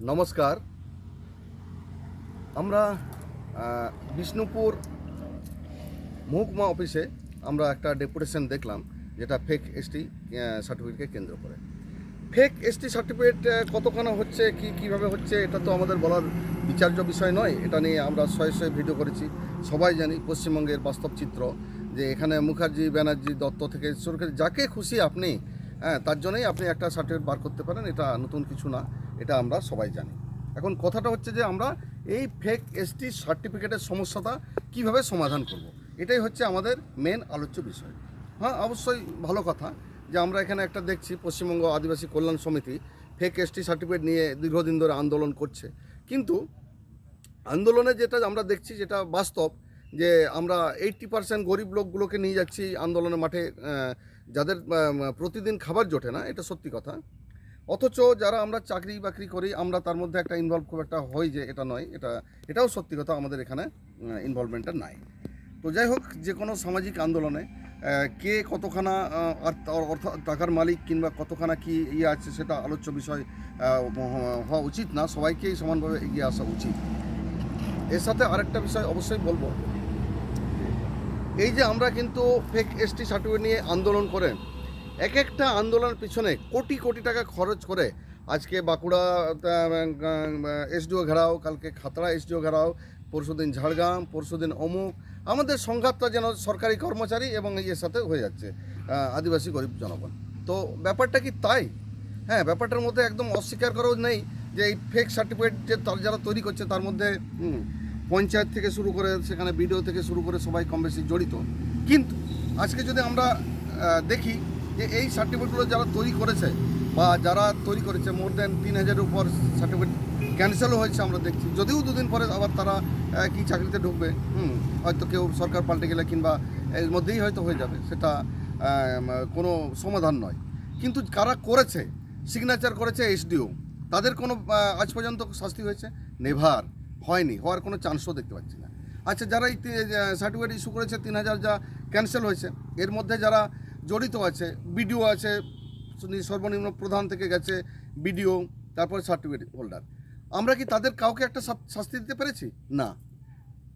নমস্কার। আমরা বিষ্ণুপুর মহকুমা অফিসে আমরা একটা ডেপুটেশন দেখলাম, যেটা ফেক এসটি সার্টিফিকেটকে কেন্দ্র করে। ফেক এসটি সার্টিফিকেট কতখানা হচ্ছে, কি, কীভাবে হচ্ছে, এটা তো আমাদের বলার বিচার্য বিষয় নয়, এটা নিয়ে আমরা শয়ে শয়ে ভিডিও করেছি। সবাই জানি পশ্চিমবঙ্গের বাস্তব চিত্র, যে এখানে মুখার্জি, ব্যানার্জি, দত্ত থেকে শুরু করে যাকে খুশি আপনি হ্যাঁ তার জন্যই আপনি একটা সার্টিফিকেট বার করতে পারেন, এটা নতুন কিছু না। এটা আমরা সবাই জানি। এখন কথাটা হচ্ছে যে আমরা এই ফেক এসটি সার্টিফিকেটের সমস্যাটা কীভাবে সমাধান করব। এটাই হচ্ছে আমাদের মেন আলোচ্য বিষয়। হ্যাঁ অবশ্যই ভালো কথা যে আমরা এখানে একটা দেখছি পশ্চিমবঙ্গ আদিবাসী কল্যাণ সমিতি ফেক এসটি সার্টিফিকেট নিয়ে দীর্ঘদিন ধরে আন্দোলন করছে। কিন্তু আন্দোলনে যেটা আমরা দেখছি যেটা বাস্তব যে আমরা এইট্টি পার্সেন্ট গরিব লোকগুলোকে নিয়ে যাচ্ছি আন্দোলনের মাঠে যাদের প্রতিদিন খাবার জোটে না, এটা সত্যি কথা। অথচ যারা আমরা চাকরি বাকরি করি, আমরা তার মধ্যে একটা ইনভলভ খুব একটা হই যে এটা নয়, এটা, এটাও সত্যি কথা আমাদের এখানে ইনভলভমেন্টটা নাই। তো যাই হোক, যে কোনো সামাজিক আন্দোলনে কে কতখানা অর্থ, টাকার মালিক কিংবা কতখানা কি ইয়ে আছে সেটা আলোচ্য বিষয় হওয়া উচিত না, সবাইকেই সমানভাবে এগিয়ে আসা উচিত। এর সাথে আরেকটা বিষয় অবশ্যই বলব। এই যে আমরা কিন্তু ফেক এসটি সার্টিফিকেট নিয়ে আন্দোলন করে এক একটা আন্দোলনের পিছনে কোটি কোটি টাকা খরচ করে আজকে বাঁকুড়া এসডিও ঘেরাও, কালকে খাতড়া এসডিও ঘেরাও, পরশুদিন ঝাড়গ্রাম, পরশুদিন অমুক। আমাদের সংঘাতটা যেন সরকারি কর্মচারী এবং ইয়ের সাথে হয়ে যাচ্ছে আদিবাসী গরিব জনগণ। তো ব্যাপারটা কি তাই? হ্যাঁ ব্যাপারটার মধ্যে একদম অস্বীকার করাও নেই যে এই ফেক সার্টিফিকেট যে যারা তৈরি করছে, তার মধ্যে পঞ্চায়েত থেকে শুরু করে, সেখানে বিডিও থেকে শুরু করে সবাই কম বেশি জড়িত। কিন্তু আজকে যদি আমরা দেখি যে এই সার্টিফিকেটগুলো যারা তৈরি করেছে বা যারা তৈরি করেছে মোর দেন তিন হাজারের উপর সার্টিফিকেট ক্যান্সেলও হয়েছে আমরা দেখছি। যদিও দুদিন পরে আবার তারা কি চাকরিতে ঢুকবে, হুম, হয়তো কেউ সরকার পাল্টে গেলে কিংবা এর মধ্যেই হয়তো হয়ে যাবে, সেটা কোনো সমাধান নয়। কিন্তু কারা করেছে সিগনেচার করেছে এসডিও, তাদের কোনো আজ পর্যন্ত শাস্তি হয়েছে? নেভার, হয়নি, হওয়ার কোনো চান্সও দেখতে পাচ্ছি না। আচ্ছা যারা এই সার্টিফিকেট ইস্যু করেছে, তিন হাজার যা ক্যান্সেল হয়েছে, এর মধ্যে যারা জড়িত আছে বিডিও আছে সর্বনিম্ন প্রধান থেকে গেছে বিডিও তারপরে সার্টিফিকেট হোল্ডার আমরা কি তাদের কাউকে একটা শাস্তি দিতে পেরেছি? না।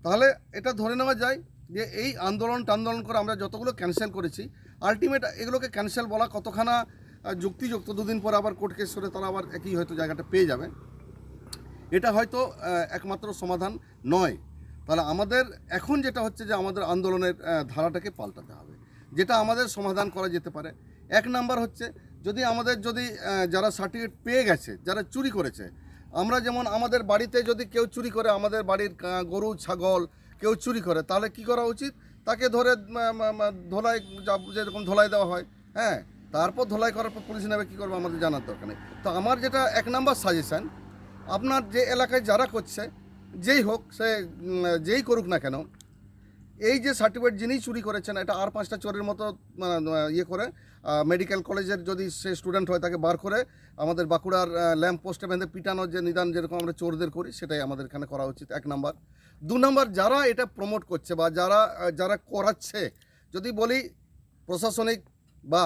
তাহলে এটা ধরে নেওয়া যায় যে এই আন্দোলন টান্দোলন করে আমরা যতগুলো ক্যান্সেল করেছি আলটিমেট এগুলোকে ক্যান্সেল বলা কতখানা যুক্তিযুক্ত। দুদিন পর আবার কোর্ট কেস করে তারা আবার একই হয়তো জায়গাটা পেয়ে যাবে। এটা হয়তো একমাত্র সমাধান নয়। তাহলে আমাদের এখন যেটা হচ্ছে যে আমাদের আন্দোলনের ধারাটাকে পাল্টাতে হবে। যেটা আমাদের সমাধান করা যেতে পারে। এক নাম্বার হচ্ছে, যদি আমাদের যদি যারা সার্টিফিকেট পেয়ে গেছে, যারা চুরি করেছে, আমরা যেমন আমাদের বাড়িতে যদি কেউ চুরি করে, আমাদের বাড়ির গরু, ছাগল কেউ চুরি করে, তাহলে কি করা উচিত? তাকে ধরে ধোলাই যেরকম ধোলাই দেওয়া হয় হ্যাঁ? তারপর ধোলাই করার পর পুলিশ নেবে, কী করবে? আমাদের জানার দরকার নেই। তো আমার যেটা এক নাম্বার সাজেশান আপনার যে এলাকায় যারা করছে, যেই হোক, সে যেই করুক না কেন এই যে সার্টিফিকেট যিনি চুরি করেছেন এটা আর পাঁচটা চোরের মতো মানে, ইয়ে করে মেডিকেল কলেজের যদি সে স্টুডেন্ট হয় তাকে বার করে আমাদের বাঁকুড়ার ল্যাম্প পোস্টে বেঁধে পিটানোর যে নিদান যেরকম আমরা চোরদের করি সেটাই আমাদের এখানে করা উচিত এক নাম্বার। দু নাম্বার যারা এটা প্রমোট করছে বা যারা যারা করাচ্ছে যদি বলি প্রশাসনিক বা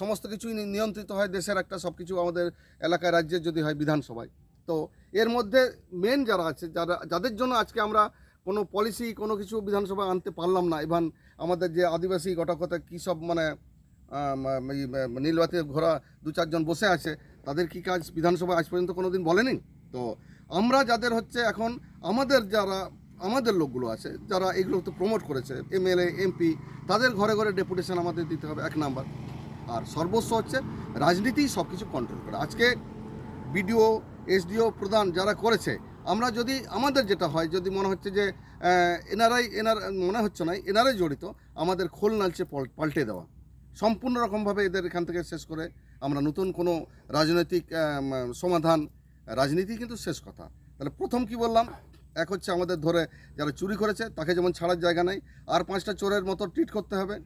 সমস্ত কিছুই নিয়ন্ত্রিত হয় দেশের একটা সব কিছু আমাদের এলাকায় রাজ্যের যদি হয় বিধানসভায়। তো এর মধ্যে মেন যারা আছে যারা যাদের জন্য আজকে আমরা কোনো পলিসি কোনো কিছু বিধানসভায় আনতে পারলাম না। ইভান আমাদের যে আদিবাসী ঘটকতা কী সব মানে নীলবাতি ঘোরা দু চারজন বসে আছে, তাদের কি কাজ বিধানসভায় আজ পর্যন্ত কোনো দিন বলেনি? তো আমরা যাদের হচ্ছে এখন, আমাদের যারা, আমাদের লোকগুলো আছে, যারা এগুলো তো প্রমোট করেছে এমএলএ এমপি তাদের ঘরে ঘরে ডেপুটেশন আমাদের দিতে হবে এক নাম্বার আর সর্বস্ব হচ্ছে রাজনীতিই সব কিছু কন্ট্রোল করে। আজকে বিডিও, এসডিও প্রধান যারা করেছে আমরা যদি, আমাদের যেটা হয়, যদি মনে হচ্ছে যে এনারাই, এনার, মনে হচ্ছে না, এনারাই জড়িত, আমাদের খোল নালচে পল- পাল্টে দেওয়া। সম্পূর্ণ রকমভাবে এদের এখান থেকে শেষ করে আমরা নতুন কোনো রাজনৈতিক সমাধান, রাজনীতি কিন্তু শেষ কথা। তাহলে প্রথম কি বললাম? এক হচ্ছে আমাদের ধরে যারা চুরি করেছে, তাকে যেমন ছাড়ার জায়গা নেই, আর পাঁচটা চোরের মতো ট্রিট করতে হবে।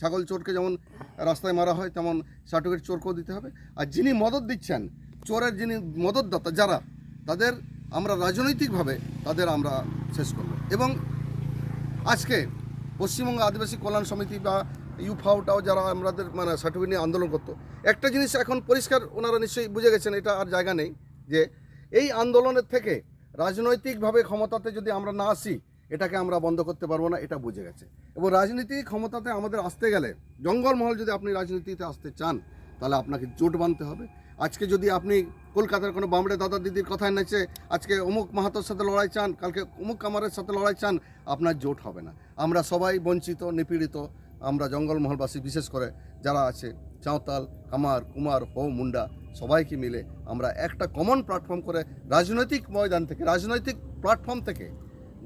ছাগল চোরকে যেমন রাস্তায় মারা হয়, তেমন সার্টিফিকেট চোরকেও দিতে হবে। আর যিনি মদত দিচ্ছেন, চোরের যিনি মদতদাতা, যারা, তাদের আমরা রাজনৈতিকভাবে তাদের আমরা শেষ করব। এবং আজকে পশ্চিমবঙ্গ আদিবাসী কল্যাণ সমিতি বা ইউফাউটাও যারা আমাদের মানে সার্টিফিকেট নিয়ে আন্দোলন করতো, একটা জিনিস এখন পরিষ্কার ওনারা নিশ্চয়ই বুঝে গেছেন, এটা আর জায়গা নেই যে এই আন্দোলনের থেকে রাজনৈতিকভাবে ক্ষমতাতে যদি আমরা না আসি, এটাকে আমরা বন্ধ করতে পারব না, এটা বুঝে গেছে। এবং রাজনীতি ক্ষমতাতে আমাদের আসতে গেলে জঙ্গলমহল যদি আপনি রাজনীতিতে আসতে চান, তাহলে আপনাকে জোট বাঁধতে হবে। আজকে যদি আপনি কলকাতার কোনো বামড়ে দাদা দিদির কথায় নেচে আজকে অমুক মাহাতোর সাথে লড়াই চান, কালকে অমুক কামারের সাথে লড়াই চান, আপনার জোট হবে না। আমরা সবাই বঞ্চিত, নিপীড়িত, আমরা জঙ্গলমহলবাসী বিশেষ করে যারা আছে, চাঁওতাল, কামার, কুমার হো মুন্ডা, সবাইকে মিলে আমরা একটা কমন প্ল্যাটফর্ম করে রাজনৈতিক ময়দান থেকে, রাজনৈতিক প্ল্যাটফর্ম থেকে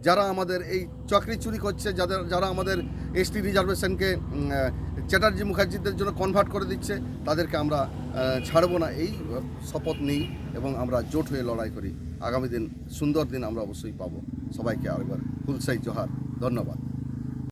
যারা আমাদের এই চাকরি চুরি করছে, যাদের যারা আমাদের এসটি রিজার্ভেশনকে চ্যাটার্জি মুখার্জিদের জন্য কনভার্ট করে দিচ্ছে, তাদেরকে আমরা ছাড়বো না, এই শপথ নেই এবং আমরা জোট হয়ে লড়াই করি। আগামী দিন সুন্দর দিন আমরা অবশ্যই পাবো। সবাইকে আরেকবার ফুলসাই জোহার। ধন্যবাদ।